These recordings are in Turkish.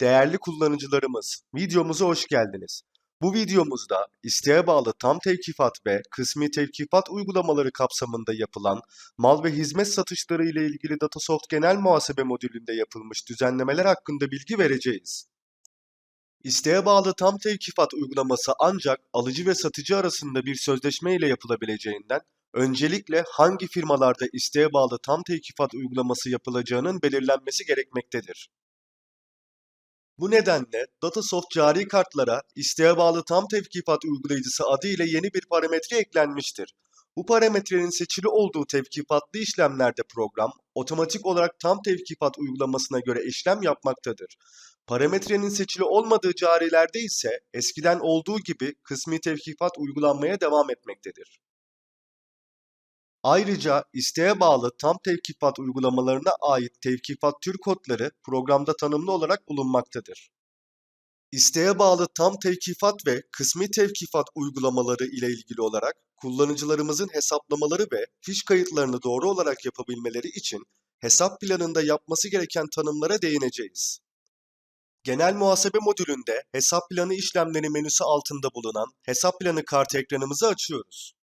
Değerli kullanıcılarımız, videomuza hoş geldiniz. Bu videomuzda isteğe bağlı tam tevkifat ve kısmi tevkifat uygulamaları kapsamında yapılan mal ve hizmet satışları ile ilgili Datasoft Genel Muhasebe modülünde yapılmış düzenlemeler hakkında bilgi vereceğiz. İsteğe bağlı tam tevkifat uygulaması ancak alıcı ve satıcı arasında bir sözleşme ile yapılabileceğinden öncelikle hangi firmalarda isteğe bağlı tam tevkifat uygulaması yapılacağının belirlenmesi gerekmektedir. Bu nedenle Datasoft cari kartlara isteğe bağlı tam tevkifat uygulayıcısı adı ile yeni bir parametre eklenmiştir. Bu parametrenin seçili olduğu tevkifatlı işlemlerde program otomatik olarak tam tevkifat uygulamasına göre işlem yapmaktadır. Parametrenin seçili olmadığı carilerde ise eskiden olduğu gibi kısmi tevkifat uygulanmaya devam etmektedir. Ayrıca isteğe bağlı tam tevkifat uygulamalarına ait tevkifat tür kodları programda tanımlı olarak bulunmaktadır. İsteğe bağlı tam tevkifat ve kısmi tevkifat uygulamaları ile ilgili olarak kullanıcılarımızın hesaplamaları ve fiş kayıtlarını doğru olarak yapabilmeleri için hesap planında yapması gereken tanımlara değineceğiz. Genel muhasebe modülünde hesap planı işlemleri menüsü altında bulunan hesap planı kartı ekranımızı açıyoruz.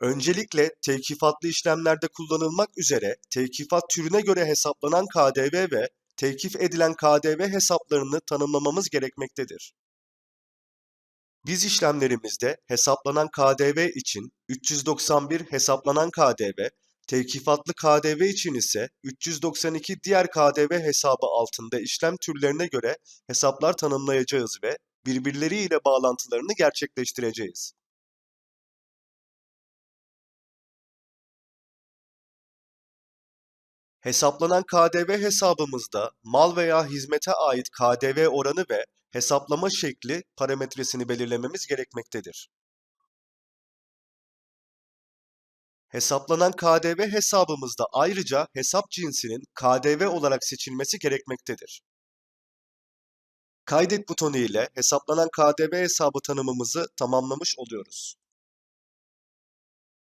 Öncelikle tevkifatlı işlemlerde kullanılmak üzere tevkifat türüne göre hesaplanan KDV ve tevkif edilen KDV hesaplarını tanımlamamız gerekmektedir. Biz işlemlerimizde hesaplanan KDV için 391 hesaplanan KDV, tevkifatlı KDV için ise 392 diğer KDV hesabı altında işlem türlerine göre hesaplar tanımlayacağız ve birbirleriyle bağlantılarını gerçekleştireceğiz. Hesaplanan KDV hesabımızda mal veya hizmete ait KDV oranı ve hesaplama şekli parametresini belirlememiz gerekmektedir. Hesaplanan KDV hesabımızda ayrıca hesap cinsinin KDV olarak seçilmesi gerekmektedir. Kaydet butonu ile hesaplanan KDV hesabı tanımımızı tamamlamış oluyoruz.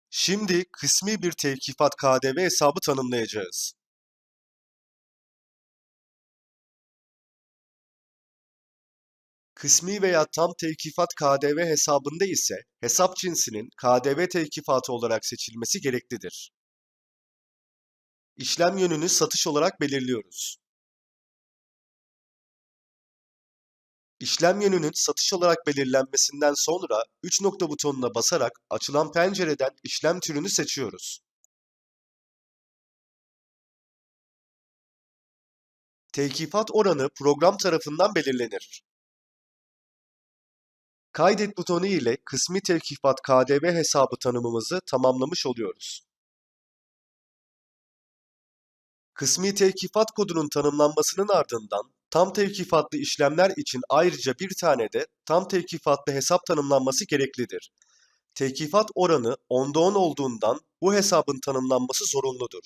Şimdi kısmi bir tevkifat KDV hesabı tanımlayacağız. Kısmi veya tam tevkifat KDV hesabında ise hesap cinsinin KDV tevkifatı olarak seçilmesi gereklidir. İşlem yönünü satış olarak belirliyoruz. İşlem yönünün satış olarak belirlenmesinden sonra 3 nokta butonuna basarak açılan pencereden işlem türünü seçiyoruz. Tevkifat oranı program tarafından belirlenir. Kaydet butonu ile kısmi tevkifat KDV hesabı tanımımızı tamamlamış oluyoruz. Kısmi tevkifat kodunun tanımlanmasının ardından tam tevkifatlı işlemler için ayrıca bir tane de tam tevkifatlı hesap tanımlanması gereklidir. Tevkifat oranı 10'da 10 olduğundan bu hesabın tanımlanması zorunludur.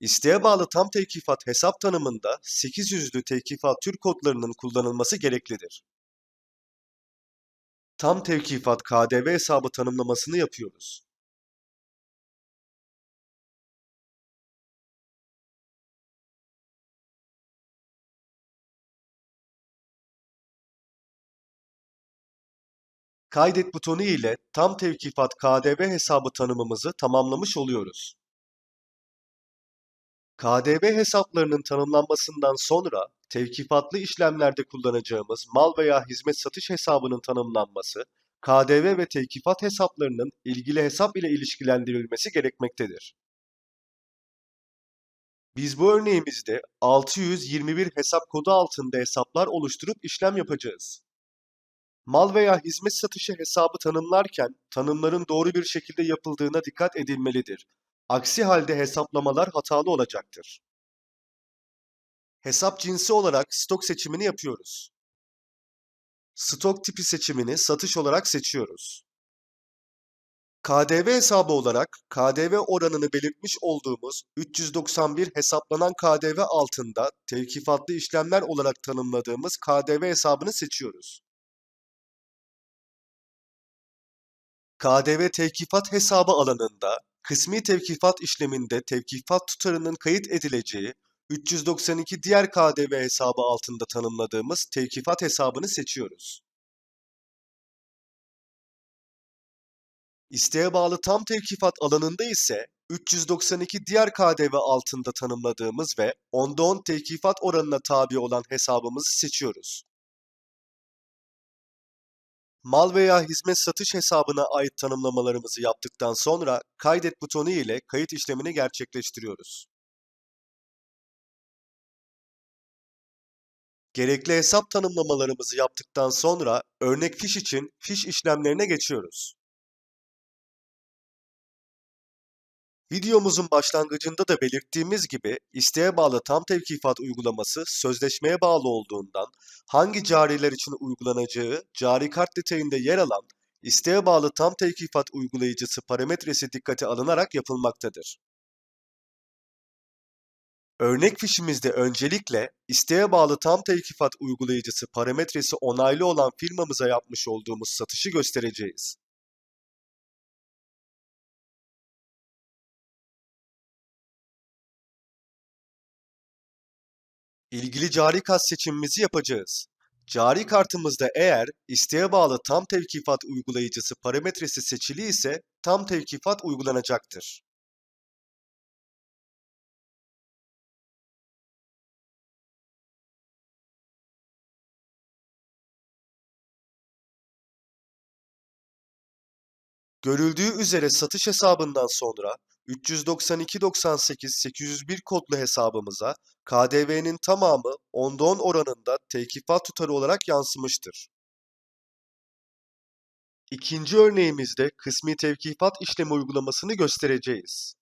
İsteğe bağlı tam tevkifat hesap tanımında 800'lü tevkifat tür kodlarının kullanılması gereklidir. Tam tevkifat KDV hesabı tanımlamasını yapıyoruz. Kaydet butonu ile tam tevkifat KDV hesabı tanımımızı tamamlamış oluyoruz. KDV hesaplarının tanımlanmasından sonra tevkifatlı işlemlerde kullanacağımız mal veya hizmet satış hesabının tanımlanması, KDV ve tevkifat hesaplarının ilgili hesap ile ilişkilendirilmesi gerekmektedir. Biz bu örneğimizde 621 hesap kodu altında hesaplar oluşturup işlem yapacağız. Mal veya hizmet satışı hesabı tanımlarken tanımların doğru bir şekilde yapıldığına dikkat edilmelidir. Aksi halde hesaplamalar hatalı olacaktır. Hesap cinsi olarak stok seçimini yapıyoruz. Stok tipi seçimini satış olarak seçiyoruz. KDV hesabı olarak KDV oranını belirtmiş olduğumuz 391 hesaplanan KDV altında tevkifatlı işlemler olarak tanımladığımız KDV hesabını seçiyoruz. KDV tevkifat hesabı alanında kısmi tevkifat işleminde tevkifat tutarının kayıt edileceği 392 diğer KDV hesabı altında tanımladığımız tevkifat hesabını seçiyoruz. İsteğe bağlı tam tevkifat alanında ise 392 diğer KDV altında tanımladığımız ve onda 10 tevkifat oranına tabi olan hesabımızı seçiyoruz. Mal veya hizmet satış hesabına ait tanımlamalarımızı yaptıktan sonra kaydet butonu ile kayıt işlemini gerçekleştiriyoruz. Gerekli hesap tanımlamalarımızı yaptıktan sonra örnek fiş için fiş işlemlerine geçiyoruz. Videomuzun başlangıcında da belirttiğimiz gibi isteğe bağlı tam tevkifat uygulaması sözleşmeye bağlı olduğundan hangi cariler için uygulanacağı cari kart detayında yer alan isteğe bağlı tam tevkifat uygulayıcısı parametresi dikkate alınarak yapılmaktadır. Örnek fişimizde öncelikle isteğe bağlı tam tevkifat uygulayıcısı parametresi onaylı olan firmamıza yapmış olduğumuz satışı göstereceğiz. İlgili cari kart seçimimizi yapacağız. Cari kartımızda eğer isteğe bağlı tam tevkifat uygulayıcısı parametresi seçili ise tam tevkifat uygulanacaktır. Görüldüğü üzere satış hesabından sonra 392.98.801 kodlu hesabımıza KDV'nin tamamı onda 10 oranında tevkifat tutarı olarak yansımıştır. İkinci örneğimizde kısmi tevkifat işlemi uygulamasını göstereceğiz.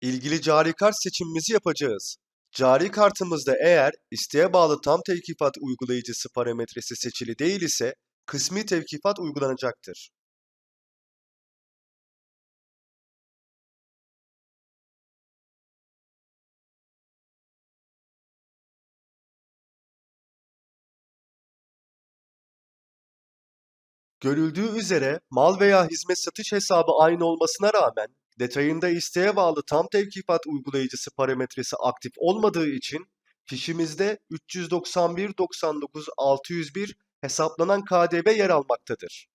İlgili cari kart seçimimizi yapacağız. Cari kartımızda eğer isteğe bağlı tam tevkifat uygulayıcısı parametresi seçili değil ise kısmi tevkifat uygulanacaktır. Görüldüğü üzere mal veya hizmet satış hesabı aynı olmasına rağmen detayında isteğe bağlı tam tevkifat uygulayıcısı parametresi aktif olmadığı için fişimizde 391.99.601 hesaplanan KDV yer almaktadır.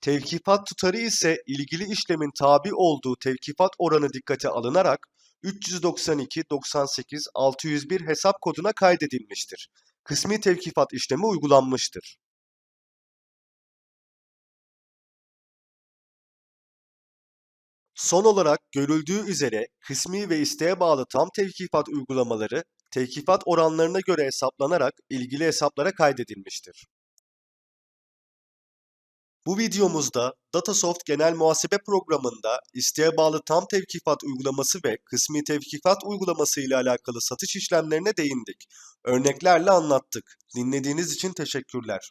Tevkifat tutarı ise ilgili işlemin tabi olduğu tevkifat oranı dikkate alınarak 392.98.601 hesap koduna kaydedilmiştir. Kısmi tevkifat işlemi uygulanmıştır. Son olarak görüldüğü üzere kısmi ve isteğe bağlı tam tevkifat uygulamaları tevkifat oranlarına göre hesaplanarak ilgili hesaplara kaydedilmiştir. Bu videomuzda Datasoft Genel Muhasebe Programı'nda isteğe bağlı tam tevkifat uygulaması ve kısmi tevkifat uygulaması ile alakalı satış işlemlerine değindik. Örneklerle anlattık. Dinlediğiniz için teşekkürler.